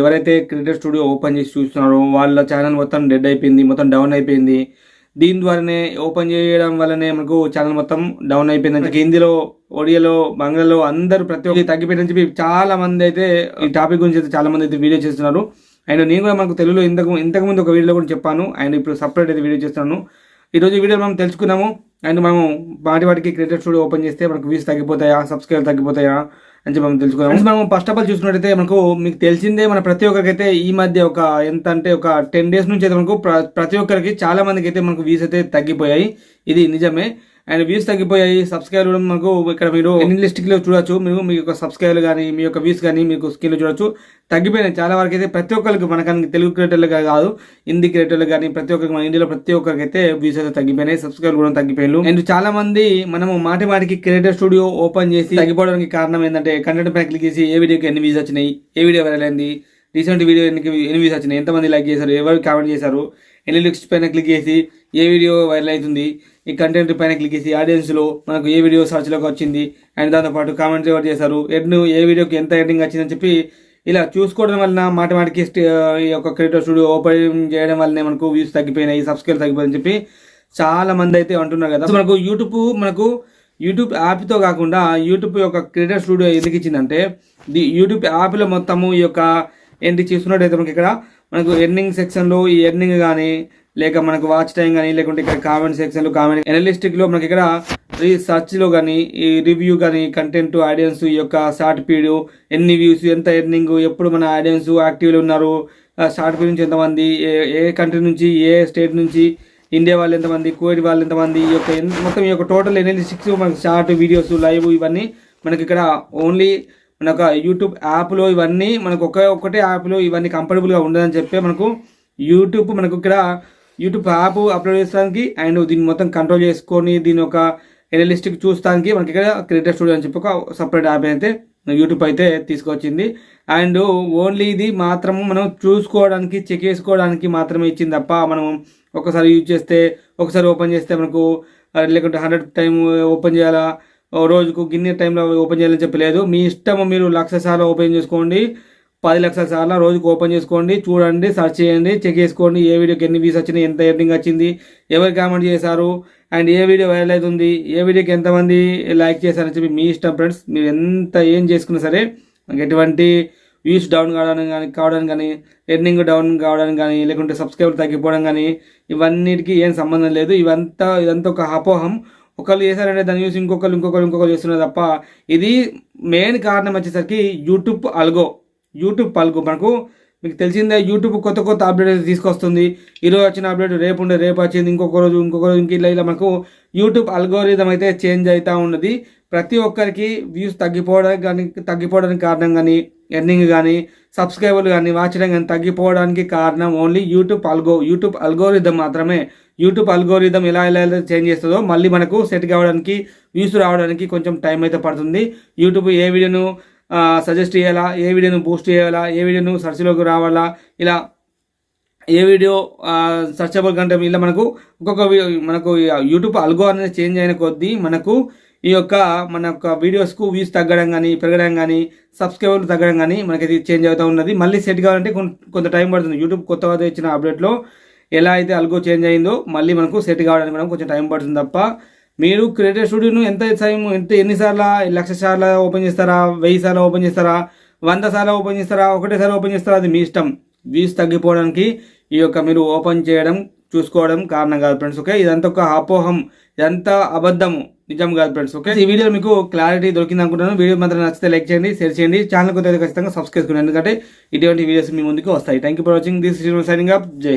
ఎవరైతే cricket studio open చేసి చూస్తున్నారో వాళ్ళ ఛానల్ మొత్తం డెడ్ అయిపోయింది మొత్తం డౌన్ అయిపోయింది. దీని ద్వారానే ఓపెన్ చేయడం వల్లనే మనకు ఛానల్ మొత్తం డౌన్ అయిపోయింది. అంటే హిందీలో ఒడియాలో బంగ్లాలో అందరూ ప్రతి ఒక్కరి తగ్గిపోయిన చెప్పి చాలా మంది అయితే ఈ టాపిక్ గురించి అయితే చాలా మంది అయితే వీడియో చేస్తున్నారు. అండ్ నేను కూడా మనకు తెలుగులో ఇంతకు ఇంతకు ముందు ఒక వీడియోలో కూడా చెప్పాను. అండ్ ఇప్పుడు సపరేట్ అయితే వీడియో చేస్తున్నాను. ఈరోజు వీడియో మనం తెలుసుకున్నాము. అండ్ మనం వాటి వాటికి క్రికెట్ స్టూడియో ఓపెన్ చేస్తే మనకు వ్యూస్ తగ్గిపోతాయా సబ్స్క్రైబ్ తగ్గిపోతాయా అని చెప్పి మనం తెలుసుకున్నాం మనం ఫస్ట్ ఆఫ్ ఆల్ చూసుకున్నట్టయితే మనకు మీకు తెలిసిందే మన ప్రతి ఒక్కరికైతే ఈ మధ్య ఒక ఎంత అంటే ఒక టెన్ డేస్ నుంచి అయితే మనకు ప్ర- ప్రతి ఒక్కరికి చాలా మందికి అయితే మనకు వ్యూస్ అయితే తగ్గిపోయాయి. ఇది నిజమే. అండ్ వ్యూస్ తగ్గిపోయాయి. సబ్స్క్రైబ్ కూడా మనకు ఇక్కడ మీరు ఎన్ని లిస్టిక్లో చూడొచ్చు. మీరు మీ యొక్క సబ్స్క్రైబ్ కానీ మీ యొక్క వ్యూస్ కానీ మీకు స్కిల్ చూడొచ్చు. తగ్గిపోయినాయి. చాలా వరకు అయితే ప్రతి ఒక్కరికి మనకని తెలుగు క్రియేటర్లు కాదు హిందీ క్రియేటర్లు కానీ ప్రతి ఒక్కరికి మన ఇండియాలో ప్రతి ఒక్కరికి అయితే వ్యూస్ అయితే తగ్గిపోయినాయి. సబ్స్క్రైబ్ కూడా తగ్గిపోయారు అండ్ చాలా మంది మనము మాటి మాటికి క్రియేటర్ స్టూడియో ఓపెన్ చేసి తగ్గిపోవడానికి కారణం ఏంటంటే కంటెంట్ పైన క్లిక్ చేసి ఏ వీడియోకి ఎన్ని వ్యూస్ వచ్చినాయి ఏ వీడియో వైరల్ అయింది రీసెంట్ వీడియో ఎన్ని ఎన్ని వ్యూస్ వచ్చినాయి ఎంతమంది లైక్ చేశారు ఎవరు కామెంట్ చేశారు ఎన్ని లిక్స్ పైన క్లిక్ చేసి ఏ వీడియో వైరల్ అవుతుంది ఈ కంటెంట్ పైన క్లిక్ చేసి ఆడియన్స్లో మనకు ఏ వీడియో సర్చ్లోకి వచ్చింది అండ్ దాంతోపాటు కామెంట్స్ ఎవరు చేశారు ఎడ్ను ఏ వీడియోకి ఎంత ఎడింగ్ వచ్చిందని చెప్పి ఇలా చూసుకోవడం వలన మాటమాటికి ఈ యొక్క క్రియేటర్ స్టూడియో ఓపెన్ చేయడం వల్లనే మనకు వ్యూస్ తగ్గిపోయినాయి సబ్స్క్రైబ్ తగ్గిపోయిందని చెప్పి చాలా మంది అయితే అంటున్నారు కదా. మనకు యూట్యూబ్ మనకు యూట్యూబ్ యాప్తో కాకుండా యూట్యూబ్ యొక్క క్రియేటర్ స్టూడియో ఎందుకు ఇచ్చిందంటే ది యూట్యూబ్ యాప్లో మొత్తము ఈ యొక్క ఏంటి చూస్తున్నట్టయితే మనకి ఇక్కడ మనకు ఎర్నింగ్ సెక్షన్లో ఈ ఎర్నింగ్ కానీ లేక మనకు వాచ్ టైం కానీ లేకుంటే ఇక్కడ కామెంట్ సెక్షన్లో కామెంట్ ఎనలిస్టిక్లో మనకి ఇక్కడ ఈ సెర్చ్లో కానీ ఈ రివ్యూ కానీ కంటెంట్ ఆడియన్స్ ఈ యొక్క షార్ట్ పీడ్ ఎన్ని వ్యూస్ ఎంత ఎర్నింగ్ ఎప్పుడు మన ఆడియన్స్ యాక్టివ్లో ఉన్నారు షార్ట్ పీడ్ నుంచి ఎంతమంది ఏ కంట్రీ నుంచి ఏ స్టేట్ నుంచి ఇండియా వాళ్ళు ఎంతమంది కోవిడ్ వాళ్ళు ఎంతమంది ఈ యొక్క మొత్తం ఈ యొక్క టోటల్ ఎనలిస్టిక్స్ మనకి షార్ట్ వీడియోస్ లైవ్ ఇవన్నీ మనకి ఇక్కడ ఓన్లీ మన యొక్క యూట్యూబ్ యాప్లో ఇవన్నీ మనకు ఒకే ఒక్కటే యాప్లో ఇవన్నీ కంఫర్టబుల్గా ఉండదని చెప్పి మనకు యూట్యూబ్ మనకు ఇక్కడ యూట్యూబ్ యాప్ అప్లోడ్ చేయడానికి అండ్ దీన్ని మొత్తం కంట్రోల్ చేసుకొని దీని ఒక ఎనలిస్టిక్ చూస్తానికి మనకి ఇక్కడ క్రియేటర్ స్టూడియో అని చెప్పి ఒక సపరేట్ యాప్ అయితే యూట్యూబ్ అయితే తీసుకొచ్చింది. అండ్ ఓన్లీ ఇది మాత్రం మనం చూసుకోవడానికి చెక్ చేసుకోవడానికి మాత్రమే ఇచ్చింది తప్ప మనం ఒకసారి యూజ్ చేస్తే ఒకసారి ఓపెన్ చేస్తే మనకు లేకుంటే హండ్రెడ్ టైం ఓపెన్ చేయాలా? రోజుకు గిన్నె టైంలో ఓపెన్ చేయాలని చెప్పలేదు. మీ ఇష్టము మీరు లక్ష సార్లు ఓపెన్ చేసుకోండి. పది లక్షల సార్లు రోజుకు ఓపెన్ చేసుకోండి చూడండి సెర్చ్ చేయండి చెక్ చేసుకోండి ఏ వీడియోకి ఎన్ని వ్యూస్ వచ్చినాయి ఎంత ఎర్నింగ్ వచ్చింది ఎవరు కామెంట్ చేశారు అండ్ ఏ వీడియో వైరల్ అవుతుంది ఏ వీడియోకి ఎంతమంది లైక్ చేశారని చెప్పి మీ ఇష్టం ఫ్రెండ్స్ మీరు ఎంత ఏం చేసుకున్నా సరే ఎటువంటి వ్యూస్ డౌన్ కావడానికి కానీ కావడానికి కానీ ఎర్నింగ్ డౌన్ కావడానికి కానీ లేకుంటే సబ్స్క్రైబర్ తగ్గిపోవడం కానీ ఇవన్నిటికీ ఏం సంబంధం లేదు. ఇవంతా ఇదంతా ఒక అపోహం. ఒకళ్ళు చేశారంటే దాన్ని చూసి ఇంకొకరు ఇంకొకరు ఇంకొకరు చేస్తున్నారు తప్ప ఇది మెయిన్ కారణం వచ్చేసరికి యూట్యూబ్ అల్గో యూట్యూబ్ అల్గో మనకు మీకు తెలిసిందే యూట్యూబ్ కొత్త కొత్త అప్డేట్ తీసుకొస్తుంది. ఈరోజు వచ్చిన అప్డేట్ రేపు ఉండే రేపు వచ్చింది ఇంకొక రోజు ఇంకొక రోజు ఇంక ఇలా ఇలా మనకు యూట్యూబ్ అల్గోరిథం అయితే చేంజ్ అవుతూ ఉన్నది. ప్రతి ఒక్కరికి వ్యూస్ తగ్గిపోవడానికి కానీ తగ్గిపోవడానికి కారణం కానీ ఎర్నింగ్ కానీ సబ్స్క్రైబర్లు కానీ వాచ్ కానీ తగ్గిపోవడానికి కారణం only YouTube algo YouTube algorithm మాత్రమే. యూట్యూబ్ అల్గోరిథం ఎలా ఎలా ఎలా చేంజ్ చేస్తుందో మళ్ళీ మనకు సెట్ కావడానికి వ్యూస్ రావడానికి కొంచెం టైం అయితే పడుతుంది. యూట్యూబ్ ఏ వీడియోను సజెస్ట్ చేయాలా? ఏ వీడియోను బూస్ట్ చేయాలా? ఏ వీడియోను సెర్చ్లోకి రావాలా? ఇలా ఏ వీడియో సర్చబుల్ కంటే ఇలా మనకు ఒక్కొక్క మనకు యూట్యూబ్ అల్గో అనేది చేంజ్ అయిన కొద్దీ మనకు ఈ యొక్క మన యొక్క వీడియోస్కు వ్యూస్ తగ్గడం కానీ పెరగడం కానీ సబ్స్క్రైబర్లు తగ్గడం కానీ మనకి చేంజ్ అవుతూ ఉన్నది. మళ్ళీ సెట్ కావాలంటే కొంత టైం పడుతుంది. యూట్యూబ్ కొత్తగా ఇచ్చిన అప్డేట్లో ఎలా అయితే అల్గో చేంజ్ అయిందో మళ్ళీ మనకు సెట్ కావడానికి మనం కొంచెం టైం పడుతుంది తప్ప మీరు క్రియేటర్ స్టూడియోను ఎంత టైం ఎంత ఎన్నిసార్లు లక్ష సార్లు ఓపెన్ చేస్తారా? వెయ్యి సార్లు ఓపెన్ చేస్తారా? వంద సార్లు ఓపెన్ చేస్తారా? ఒకటేసారి ఓపెన్ చేస్తారా? అది మీ ఇష్టం. వ్యూస్ తగ్గిపోవడానికి ఈ యొక్క మీరు ఓపెన్ చేయడం చూసుకోవడం కారణం కాదు ఫ్రెండ్స్ ఓకే ఇదంతా ఒక అపోహం. ఇదంతా అబద్ధము. నిజం కాదు ఫ్రెండ్స్ ఓకే ఈ వీడియో మీకు క్లారిటీ దొరికింది అనుకుంటున్నాను. వీడియో మాత్రం నచ్చితే లైక్ చేయండి షేర్ చేయండి. ఛానల్ కొద్దిగా ఖచ్చితంగా సబ్స్క్రైబ్ చేసుకోండి. ఎందుకంటే ఇటువంటి వీడియోస్ మీ ముందుకు వస్తాయి. Thank you for watching this signing up జై